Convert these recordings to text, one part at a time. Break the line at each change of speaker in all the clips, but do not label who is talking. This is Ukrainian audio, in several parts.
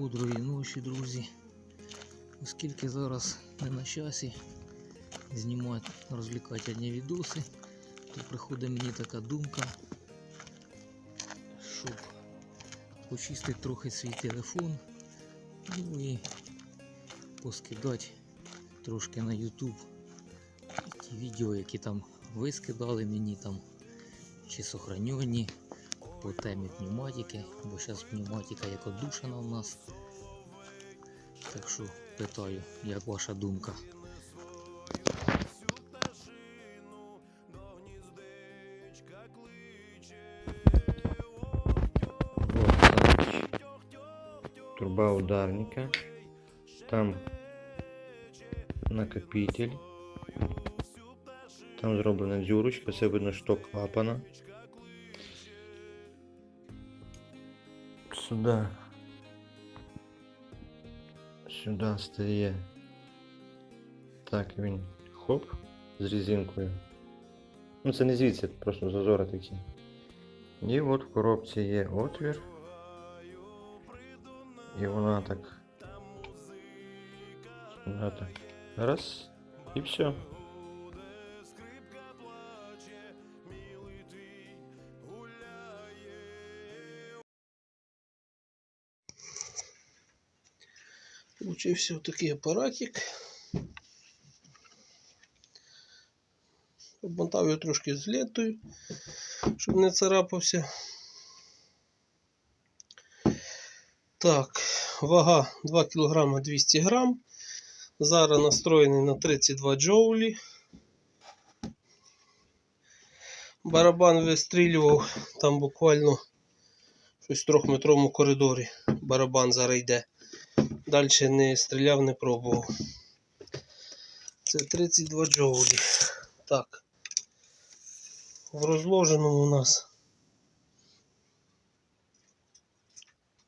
Бодрої ночі, друзі. Оскільки зараз не на часі знімати розвлекательні відоси, то приходить мені така думка, щоб почистити трохи свій телефон, ну і поскидати трошки на YouTube ті відео, які там ви скидали мені там, чи сохранені по темі пневматики, бо зараз пневматика як одушена у нас. Так що питаю, як ваша думка?
Вот труба ударника. Там накопитель. Там зроблена дзюрочка, це видно шток клапана. Сюди. Сюди стає. Так він хоп з резинкою. Ну це не звідси, просто зазори такі. І от в коробці є отвір. І вона так. Вона так. Раз. І все.
Получився такий апаратик. Обмотав його трошки з лентою, щоб не царапався. Так, вага 2 кг 200 г. Зараз настроєний на 32 джоулі. Барабан вистрілював там буквально щось в трьохметровому коридорі. Барабан зараз йде. Далі не стріляв, не пробував. Це 32 джоулі. Так. В розложеному у нас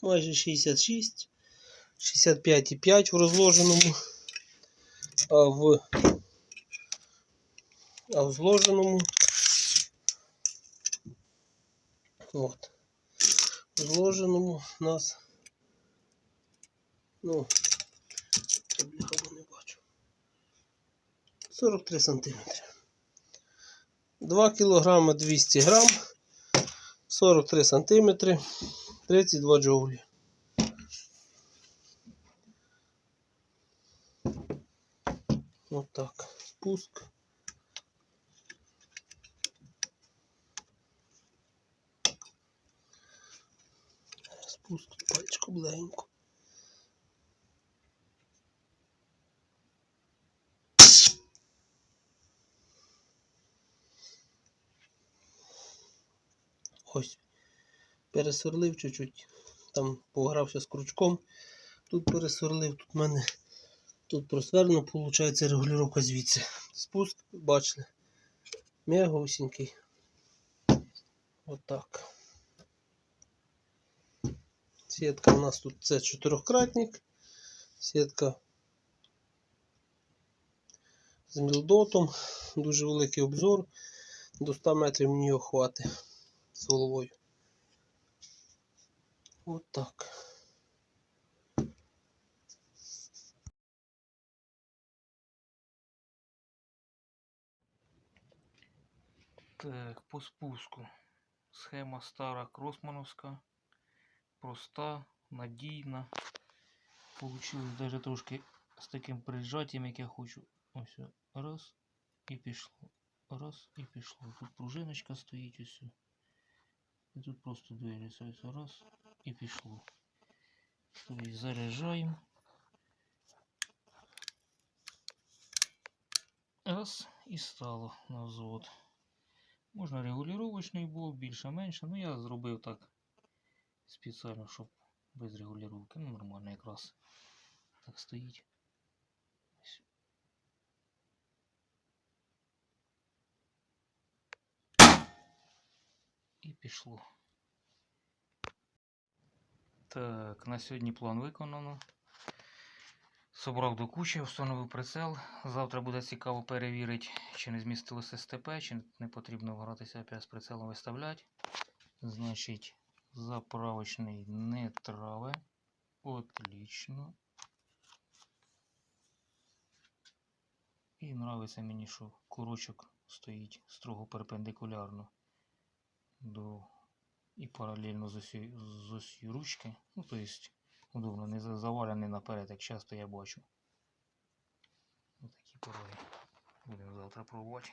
майже 66, 65,5 в розложеному, а в, а в зложеному от, в зложеному у нас Ну, бляха не бачу. 43 сантиметри. 2 кілограма 200 грам. 43 сантиметри. 32 джоулі. Вот так. Пуск. Спуск пальчиком легенько. Ось. Пересверлив чуть-чуть. Там погрався з крючком. Тут пересверлив, тут в мене тут просверно, виходить регулювання звідси. Спуск, бачили. М'ягусінький. Отак. Сітка у нас тут це чотирьохкратник. Сітка з мілдотом. Дуже великий обзор. До 100 метрів мені його хватить з головою. От так.
Так, по спуску. Схема стара кросмановська. Проста, надійна. Получилось даже трошки з таким прижаттям, як я хочу. Ось. Раз і пішло. Раз і пішло. Тут пружиночка стоїть ось. І тут просто двері ось раз і пішло. Тобто заряджаємо. Раз і стало на взвод. Можна регулювачний був, більше-менше. Ну я зробив так спеціально, щоб без регулювання. Ну нормально якраз так стоїть. Пішло. Так, на сьогодні план виконано. Собрав до кучі, встановив прицел. Завтра буде цікаво перевірити, чи не змістилося СТП, чи не потрібно гратися опять з прицелом виставляти. Значить, заправочний не траве. Отлично. І нравиться мені, що курочок стоїть строго перпендикулярно до і паралельно з осі, з осью ручки. Ну, то есть, удобно, не за- завалений наперед, як часто я бачу. Отакі пороги. Будемо завтра пробувати.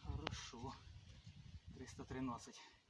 Хорошо. 313.